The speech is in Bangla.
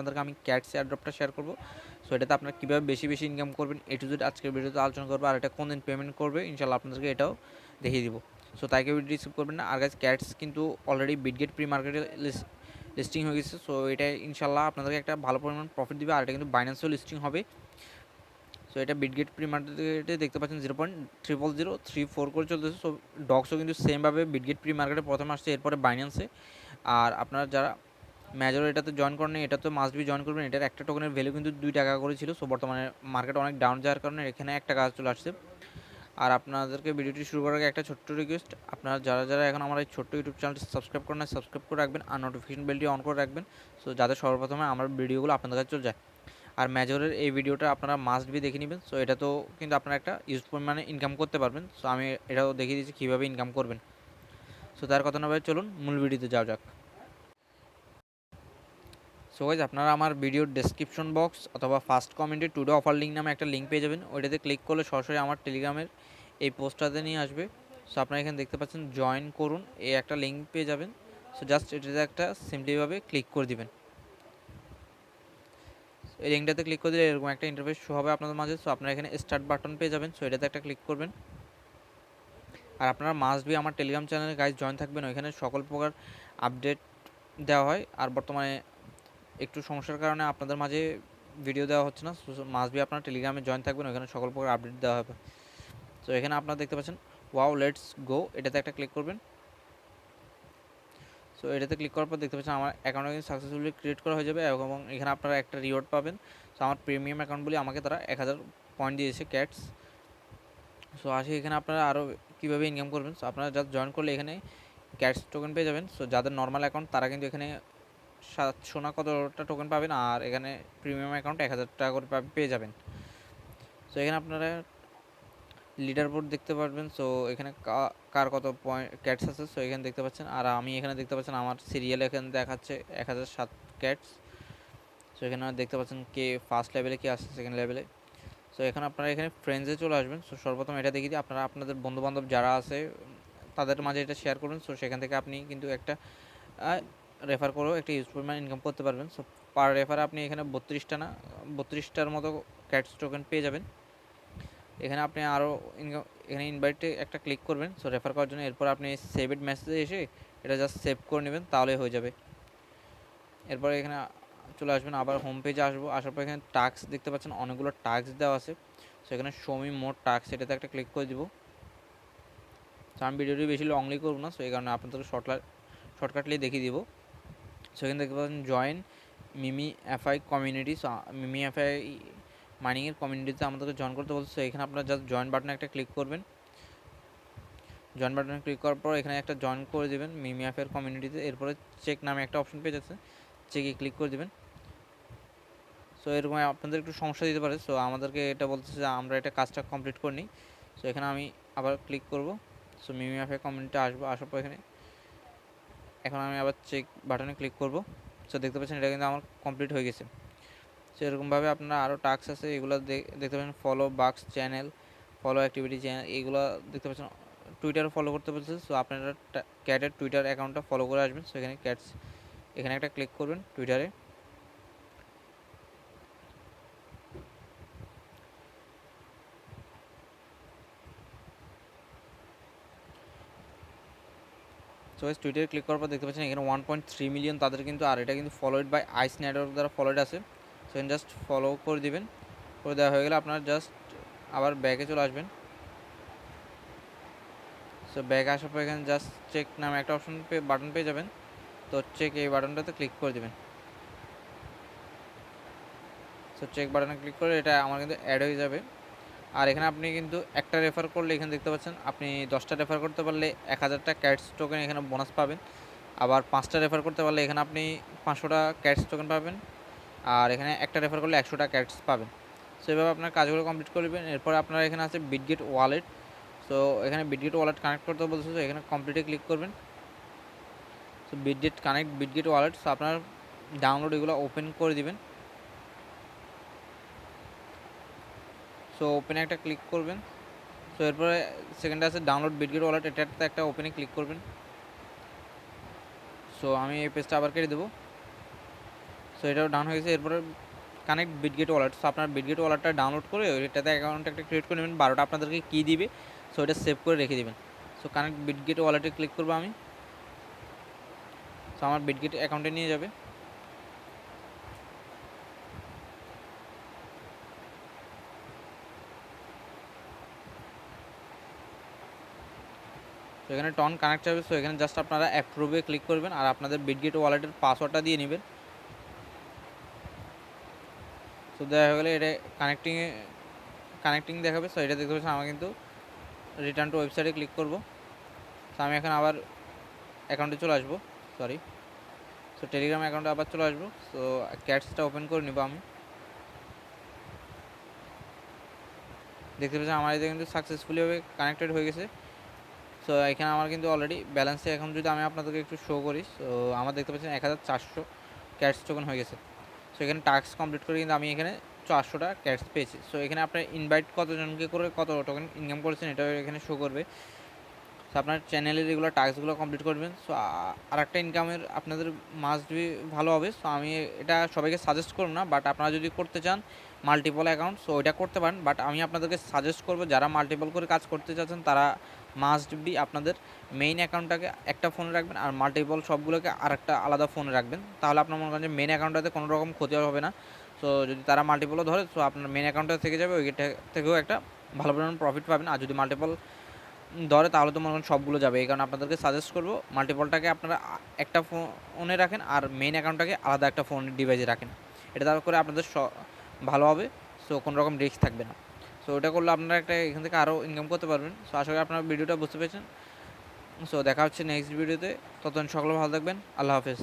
আপনাদেরকে আমি ক্যাটস এয়ারড্রপটা শেয়ার করব। সো এটাতে আপনারা কীভাবে বেশি বেশি ইনকাম করবেন এ টু জেড আজকের ভিডিওতে আলোচনা করব, আর এটা কোন দিন পেমেন্ট করবে ইনশাল্লাহ আপনাদেরকে এটাও দেখিয়ে দিব। সো তাই কেউ রিসিভ করবেন না। আর গাছ ক্যাটস কিন্তু অলরেডি বিটগেট প্রি মার্কেটে লিস্টিং হয়ে গেছে। সো এটা ইনশাল্লাহ আপনাদেরকে একটা ভালো পরিমাণ প্রফিট দিবে, আর এটা কিন্তু বাইন্যান্সও লিস্টিং হবে। সো এটা বিটগেট প্রি মার্কেটে দেখতে পাচ্ছেন zero point triple zero three four করে চলতেছে। সো ডক্সও কিন্তু সেমভাবে বিটগেট প্রি মার্কেটে প্রথমে আসছে, এরপরে বাইন্যান্সে আর আপনারা যারা মেজর এটাতে জয়েন করেন, এটা তো মাস্ট বি জয়েন করবেন। এটার একটা টোকেনের ভ্যালু কিন্তু দুই টাকা করে ছিল সো বর্তমানে মার্কেট অনেক ডাউন যাওয়ার কারণে এখানে একটা কাজ চলে আসছে। আর আপনাদেরকে ভিডিওটি শুরু করার আগে একটা ছোট্ট রিকোয়েস্ট আপনারা যারা যারা এখন আমার এই ছোট্ট ইউটিউব চ্যানেলটি সাবস্ক্রাইব করেন সাবস্ক্রাইব করে রাখবেন আর নোটিফিকেশন বেলটি অন করে রাখবেন সো যাতে সর্বপ্রথমে আমার ভিডিওগুলো আপনাদের কাছে চলে যায়। আর মেজরের এই ভিডিওটা আপনারা মাস্ট বি দেখে নেবেন সো এটা তো কিন্তু আপনারা একটা ইউজ পরিমাণে ইনকাম করতে পারবেন সো আমি এটাও দেখিয়ে দিচ্ছি কীভাবে ইনকাম করবেন। সো তার কথা না ভাই চলুন, মূল ভিডিওতে যাওয়া যাক। সো গাইজ আপনারা আমার ভিডিওর ডেসক্রিপশন বক্স অথবা ফার্স্ট কমেন্টে টুডে অফার লিঙ্ক নামে একটা লিঙ্ক পেয়ে যাবেন। ওইটাতে ক্লিক করলে সরাসরি আমার টেলিগ্রামের এই পোস্টটাতে নিয়ে আসবে। সো আপনারা এখানে দেখতে পাচ্ছেন জয়েন করুন। এই একটা লিঙ্ক পেয়ে যাবেন। সো জাস্ট এটাতে একটা সিম্পলিভাবে ক্লিক করে দিবেন। এই লিঙ্কটাতে ক্লিক করে দিলে এরকম একটা ইন্টারফেস শো হবে আপনাদের মাঝে। সো আপনারা এখানে স্টার্ট বাটন পেয়ে যাবেন। সো এটাতে একটা ক্লিক করবেন। আর আপনারা মাস্ট বি আমার টেলিগ্রাম চ্যানেলে গাইজ জয়েন থাকবেন। ওইখানে সকল প্রকার আপডেট দেওয়া হয়। আর বর্তমানে একটু সমস্যার কারণে আপনাদের মাঝে ভিডিও দেওয়া হচ্ছে না। মাস্ট বি আপনার টেলিগ্রামে জয়েন থাকবেন ওখানে সকল প্রকার আপডেট দেওয়া হবে। তো এখানে আপনারা দেখতে পাচ্ছেন ওয়াও লেটস গো এটাতে একটা ক্লিক করবেন। সো এটাতে ক্লিক করার পর দেখতে পাচ্ছেন আমার অ্যাকাউন্টটা কিন্তু সাকসেসফুলি ক্রিয়েট করা হয়ে যাবে এবং এখানে আপনারা একটা রিওয়ার্ড পাবেন। সো আমার প্রিমিয়াম অ্যাকাউন্ট আমাকে তারা এক হাজার পয়েন্ট দিয়েছে ক্যাটস সো আসি এখানে আপনারা আরও কীভাবে ইনকাম করবেন। সো আপনারা জাস্ট জয়েন করলে এখানে ক্যাটস টোকেন পেয়ে যাবেন। সো যাদের নর্মাল অ্যাকাউন্ট তারা কিন্তু এখানে সাতশো না কতটা টোকেন পাবেন? আর এখানে প্রিমিয়াম অ্যাকাউন্ট এক হাজার টাকা করে পেয়ে যাবেন। সো এখানে আপনারা লিডার বোর্ড দেখতে পারবেন। সো এখানে কার কত পয়েন্ট ক্যাটস আছে? সো এখানে দেখতে পাচ্ছেন। আর আমি এখানে দেখতে পাচ্ছেন, আমার সিরিয়াল এখানে দেখাচ্ছে এক হাজার সাত ক্যাটস সো এখানে দেখতে পাচ্ছেন কে ফার্স্ট লেভেলে কে আসছে সেকেন্ড লেভেলে সো এখানে আপনারা এখানে ফ্রেন্ডসে চলে আসবেন। সো সর্বপ্রথম এটা দেখিয়ে দিই, আপনারা আপনাদের বন্ধুবান্ধব যারা আছে, তাদের মাঝে এটা শেয়ার করবেন। সো সেখান থেকে আপনি কিন্তু একটা রেফার করেও একটা ইউজ পরিমাণ ইনকাম করতে পারবেন। সো পার রেফারে আপনি এখানে বত্রিশটা না, বত্রিশটার মতো ক্যাটস টোকেন পেয়ে যাবেন। এখানে আপনি আরও ইনকাম এখানে ইনভাইটে একটা ক্লিক করবেন। সো রেফার করার জন্য এরপর আপনি সেভেড মেসেজে এসে এটা জাস্ট সেভ করে নেবেন, তাহলে হয়ে যাবে। এরপর এখানে চলে আসবেন, আবার হোম পেজে আসব। আসার পর এখানে টাস্ক দেখতে পাচ্ছেন, অনেকগুলো টাস্ক দেওয়া আছে। সো এখানে শোমি মোট টাস্ক এটাতে একটা ক্লিক করে দিব। সো আমি ভিডিওটি বেশি লংলি করব না। সো এই কারণে আপনাদের শর্টকাট শর্টকাটলি দেখিয়ে দিব। সো এখানে দেখতে পাচ্ছেন join MemeFi community so MemeFi মাইনিংয়ের কমিউনিটিতে আমাদেরকে জয়েন করতে বলছে। এখানে আপনারা জাস্ট জয়েন বাটনে একটা ক্লিক করবেন। জয়েন বাটনে ক্লিক করার পর এখানে একটা জয়েন করে দেবেন মিমি এফআইয়ের কমিউনিটিতে এরপরে চেক নামে একটা অপশন পেয়ে যাচ্ছে চেকে ক্লিক করে দেবেন। সো এরকম আপনাদের একটু সমস্যা দিতে পারে। সো আমাদেরকে এটা বলতেছে যে আমরা এটা কাজটা কমপ্লিট করে নিই সো এখানে আমি আবার ক্লিক করব। সো মিমি এফআই কমিউনিটি আসব আসার পর এখানে এখন আমি আবার চেক বাটনে ক্লিক করব। সো দেখতে পাচ্ছেন এটা কিন্তু আমার কমপ্লিট হয়ে গেছে। সো এরকমভাবে আপনারা আরও টাস্ক আছে, এগুলো দেখতে পাচ্ছেন ফলো বাক্স চ্যানেল ফলো অ্যাক্টিভিটি চ্যানেল এগুলো দেখতে পাচ্ছেন টুইটার ফলো করতে বলছে সো আপনারা ক্যাটের টুইটার অ্যাকাউন্টটা ফলো করে আসবেন। সো এখানে ক্যাটস এখানে একটা ক্লিক করবেন টুইটারে সো গাইস টুইটারে ক্লিক করার পর দেখতে পাচ্ছেন এখানে ওয়ান পয়েন্ট থ্রি মিলিয়ন তাদের কিন্তু, আর এটা কিন্তু ফলোড বাই আইস নেটওয়ার্ক দ্বারা ফলোড আছে। সো জাস্ট ফলো করে দিবেন। করে দেওয়া হয়ে গেলে আপনারা জাস্ট আবার ব্যাগে চলে আসবেন। সো ব্যাগ আসার পর এখানে জাস্ট চেক নামে একটা অপশন পেয়ে বাটন পেয়ে যাবেন। তো চেক এই বাটনটাতে ক্লিক করে দেবেন। সো চেক বাটনে ক্লিক করে এটা আমার কিন্তু অ্যাড হয়ে যাবে। আর এখানে আপনি কিন্তু একটা রেফার করলে এখানে দেখতে পাচ্ছেন, আপনি দশটা রেফার করতে পারলে এক হাজারটা ক্যাটস টোকেন এখানে বোনাস পাবেন। আবার পাঁচটা রেফার করতে পারলে এখানে আপনি পাঁচশোটা ক্যাটস টোকেন পাবেন আর এখানে একটা রেফার করলে একশোটা ক্যাটস পাবেন। সো এভাবে আপনার কাজগুলো কমপ্লিট করবেন এরপর আপনার এখানে আছে বিটগেট ওয়ালেট সো এখানে বিটগেট ওয়ালেট কানেক্ট করতে বলছে তো এখানে কমপ্লিটে ক্লিক করবেন। So Bitget connect Bitget wallet so আপনার ডাউনলোড এগুলো ওপেন করে দিবেন। সো ওপেনে একটা ক্লিক করবেন। সো এরপরে সেকেন্ডে আছে ডাউনলোড বিটগেট ওয়ালেট এটাতে একটা ওপেনে ক্লিক করবেন। সো আমি এই পেজটা আবার কেটে দেবো। সো এটাও ডাউন হয়ে গেছে। এরপরে কানেক্ট বিটগেট ওয়ালেট সো আপনার বিটগেট ওয়ালেটটা ডাউনলোড করে ওইটাতে অ্যাকাউন্ট একটা ক্রিয়েট করে নেবেন। বারোটা আপনাদেরকে কী দিবে। সো ওইটা সেভ করে রেখে দিবেন। সো কানেক্ট বিটগেট ওয়ালেটে ক্লিক করব আমি। সো আমার বিটগেট অ্যাকাউন্টে নিয়ে যাবে। তো এখানে টন কানেক্ট হবে সো এখানে জাস্ট আপনারা অ্যাপ্রুভে ক্লিক করবেন আর আপনাদের বিটগেট ওয়ালেটের পাসওয়ার্ডটা দিয়ে নেবেন। তো দেখা গেলে এটা কানেক্টিংয়ে কানেক্টিং দেখাবে সো এটা দেখতে পাচ্ছেন, আমার কিন্তু রিটার্ন টু ওয়েবসাইটে ক্লিক করব। তো আমি এখন আবার অ্যাকাউন্টে চলে আসব সরি সো টেলিগ্রাম অ্যাকাউন্টে আবার চলে আসব সো ক্যাটসটা ওপেন করে নিব আমি। দেখতে পাচ্ছেন, আমার এটা কিন্তু সাকসেসফুলিভাবে কানেক্টেড হয়ে গেছে। সো এখানে আমার কিন্তু অলরেডি ব্যালেন্সে এখন যদি আমি আপনাদেরকে একটু শো করি সো আমার দেখতে পাচ্ছেন এক হাজার চারশো ক্যাটস টোকেন হয়ে গেছে। সো এখানে টাস্ক কমপ্লিট করে কিন্তু আমি এখানে চারশোটা ক্যাটস পেয়েছি। সো এখানে আপনার ইনভাইট কতজনকে করে কত টোকেন ইনকাম করেছেন এটাও এখানে শো করবে। সো আপনার চ্যানেলের রেগুলার টাস্কগুলো কমপ্লিট করবেন। সো আর একটা ইনকামের আপনাদের মাস্ট বি ভালো হবে। সো আমি এটা সবাইকে সাজেস্ট করব না বাট আপনারা যদি করতে চান মাল্টিপল অ্যাকাউন্ট সো ওইটা করতে পারেন বাট আমি আপনাদেরকে সাজেস্ট করব, যারা মাল্টিপল করে কাজ করতে চাচ্ছেন, তারা মাস্ট বি আপনাদের মেইন অ্যাকাউন্টটাকে একটা ফোনে রাখবেন, আর মাল্টিপল সবগুলোকে আর একটা আলাদা ফোনে রাখবেন। তাহলে আপনার মনে করেন যে মেন অ্যাকাউন্টটাতে কোনো রকম ক্ষতি হবে না। সো যদি তারা মাল্টিপলও ধরে সো আপনার মেন অ্যাকাউন্টটা থেকে যাবে, ওইটা থেকেও একটা ভালো পরিমাণ প্রফিট পাবেন। আর যদি মাল্টিপল ধরে, তাহলে তো মনে করেন সবগুলো যাবে। এই কারণে আপনাদেরকে সাজেস্ট করব মাল্টিপলটাকে আপনারা একটা ফোনে রাখেন, আর মেইন অ্যাকাউন্টটাকে আলাদা একটা ফোন ডিভাইসে রাখেন। এটা তার করে আপনাদের ভালো হবে সো কোনো রকম রিস্ক থাকবে না। সো ওটা করলে আপনারা একটা এখান থেকে আরও ইনকাম করতে পারবেন। সো আশা করি আপনারা ভিডিওটা বুঝতে পেরেছেন। সো দেখা হচ্ছে নেক্সট ভিডিওতে ততদিন সকলে ভালো থাকবেন। আল্লাহ হাফেজ।